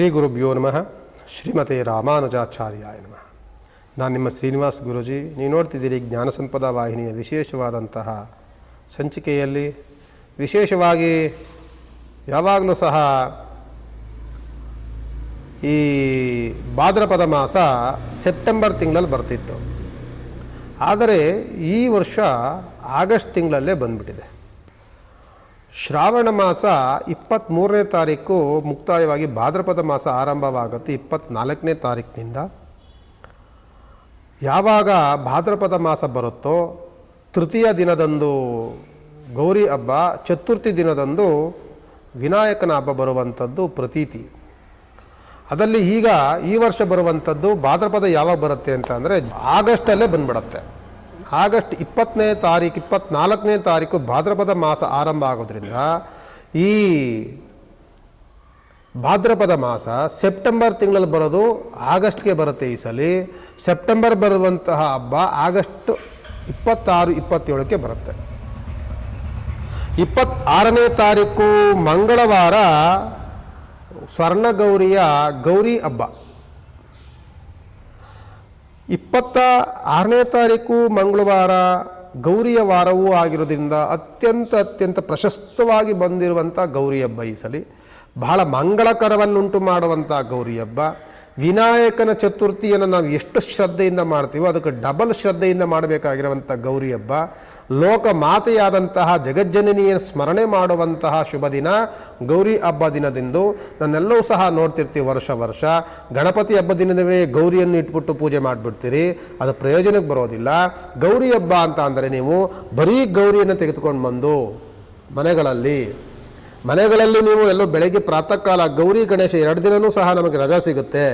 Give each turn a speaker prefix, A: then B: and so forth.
A: ಶ್ರೀ ಗುರುಭ್ಯೋ ನಮಃ. ಶ್ರೀಮತೆ ರಾಮಾನುಜಾಚಾರ್ಯಾಯ ನಮಃ. ನಾನು ನಿಮ್ಮ ಶ್ರೀನಿವಾಸ್ ಗುರುಜಿ. ನೀವು ನೋಡ್ತಿದ್ದೀರಿ ಜ್ಞಾನ ಸಂಪದ ವಾಹಿನಿಯ ವಿಶೇಷವಾದಂತಹ ಸಂಚಿಕೆಯಲ್ಲಿ. ವಿಶೇಷವಾಗಿ ಯಾವಾಗಲೂ ಸಹ ಈ ಭಾದ್ರಪದ ಮಾಸ ಸೆಪ್ಟೆಂಬರ್ ತಿಂಗಳಲ್ಲಿ ಬರ್ತಿತ್ತು. ಆದರೆ ಈ ವರ್ಷ ಆಗಸ್ಟ್ ತಿಂಗಳಲ್ಲೇ ಬಂದ್ಬಿಟ್ಟಿದೆ. ಶ್ರಾವಣ ಮಾಸ ಇಪ್ಪತ್ತ್ಮೂರನೇ ತಾರೀಕು ಮುಕ್ತಾಯವಾಗಿ ಭಾದ್ರಪದ ಮಾಸ ಆರಂಭವಾಗುತ್ತೆ ಇಪ್ಪತ್ತ್ನಾಲ್ಕನೇ ತಾರೀಕಿನಿಂದ. ಯಾವಾಗ ಭಾದ್ರಪದ ಮಾಸ ಬರುತ್ತೋ ತೃತೀಯ ದಿನದಂದು ಗೌರಿ ಹಬ್ಬ, ಚತುರ್ಥಿ ದಿನದಂದು ವಿನಾಯಕನ ಹಬ್ಬ ಬರುವಂಥದ್ದು ಪ್ರತೀತಿ. ಅದರಲ್ಲಿ ಈಗ ಈ ವರ್ಷ ಬರುವಂಥದ್ದು ಭಾದ್ರಪದ ಯಾವಾಗ ಬರುತ್ತೆ ಅಂತ ಅಂದರೆ ಆಗಸ್ಟಲ್ಲೇ ಬಂದ್ಬಿಡತ್ತೆ. ಆಗಸ್ಟ್ ಇಪ್ಪತ್ತನೇ ತಾರೀಕು ಇಪ್ಪತ್ನಾಲ್ಕನೇ ತಾರೀಕು ಭಾದ್ರಪದ ಮಾಸ ಆರಂಭ ಆಗೋದ್ರಿಂದ ಈ ಭಾದ್ರಪದ ಮಾಸ ಸೆಪ್ಟೆಂಬರ್ ತಿಂಗಳಲ್ಲಿ ಬರೋದು ಆಗಸ್ಟ್ಗೆ ಬರುತ್ತೆ ಈ ಸಲ. ಸೆಪ್ಟೆಂಬರ್ ಬರುವಂತಹ ಹಬ್ಬ ಆಗಸ್ಟ್ ಇಪ್ಪತ್ತಾರು, ಇಪ್ಪತ್ತೇಳಕ್ಕೆ ಬರುತ್ತೆ. ಇಪ್ಪತ್ತಾರನೇ ತಾರೀಕು ಮಂಗಳವಾರ ಸ್ವರ್ಣಗೌರಿಯ ಗೌರಿ ಹಬ್ಬ. ಇಪ್ಪತ್ತ ಆರನೇ ತಾರೀಕು ಮಂಗಳವಾರ ಗೌರಿಯ ವಾರವೂ ಆಗಿರೋದ್ರಿಂದ ಅತ್ಯಂತ ಅತ್ಯಂತ ಪ್ರಶಸ್ತವಾಗಿ ಬಂದಿರುವಂಥ ಗೌರಿ ಹಬ್ಬ ಈ ಸಲ. ಬಹಳ ಮಂಗಳಕರವನ್ನುಂಟು ಮಾಡುವಂಥ ಗೌರಿ ಹಬ್ಬ ವಿನಾಯಕನ ಚತುರ್ಥಿಯನ್ನು ನಾವು ಎಷ್ಟು ಶ್ರದ್ಧೆಯಿಂದ ಮಾಡ್ತೀವೋ ಅದಕ್ಕೆ ಡಬಲ್ ಶ್ರದ್ಧೆಯಿಂದ ಮಾಡಬೇಕಾಗಿರುವಂಥ ಗೌರಿ ಹಬ್ಬ ಲೋಕ ಮಾತೆಯಾದಂತಹ ಜಗಜ್ಜನನಿಯ ಸ್ಮರಣೆ ಮಾಡುವಂತಹ ಶುಭ ದಿನ, ಗೌರಿ ಹಬ್ಬ ದಿನದಿಂದು. ನನ್ನೆಲ್ಲವೂ ಸಹ ನೋಡ್ತಿರ್ತೀವಿ ವರ್ಷ ವರ್ಷ. ಗಣಪತಿ ಹಬ್ಬ ದಿನದವೇ ಗೌರಿಯನ್ನು ಇಟ್ಬಿಟ್ಟು ಪೂಜೆ ಮಾಡಿಬಿಡ್ತೀರಿ. ಅದು ಪ್ರಯೋಜನಕ್ಕೆ ಬರೋದಿಲ್ಲ. ಗೌರಿ ಹಬ್ಬ ಅಂತ ಅಂದರೆ ನೀವು ಬರೀ ಗೌರಿಯನ್ನು ತೆಗೆದುಕೊಂಡು ಬಂದು ಮನೆಗಳಲ್ಲಿ ಮನೆಗಳಲ್ಲಿ ನೀವು ಎಲ್ಲೋ ಬೆಳಗ್ಗೆ ಪ್ರಾತಃ ಕಾಲ ಗೌರಿ ಗಣೇಶ ಎರಡು ದಿನವೂ ಸಹ ನಮಗೆ ರಜಾ ಸಿಗುತ್ತೆ.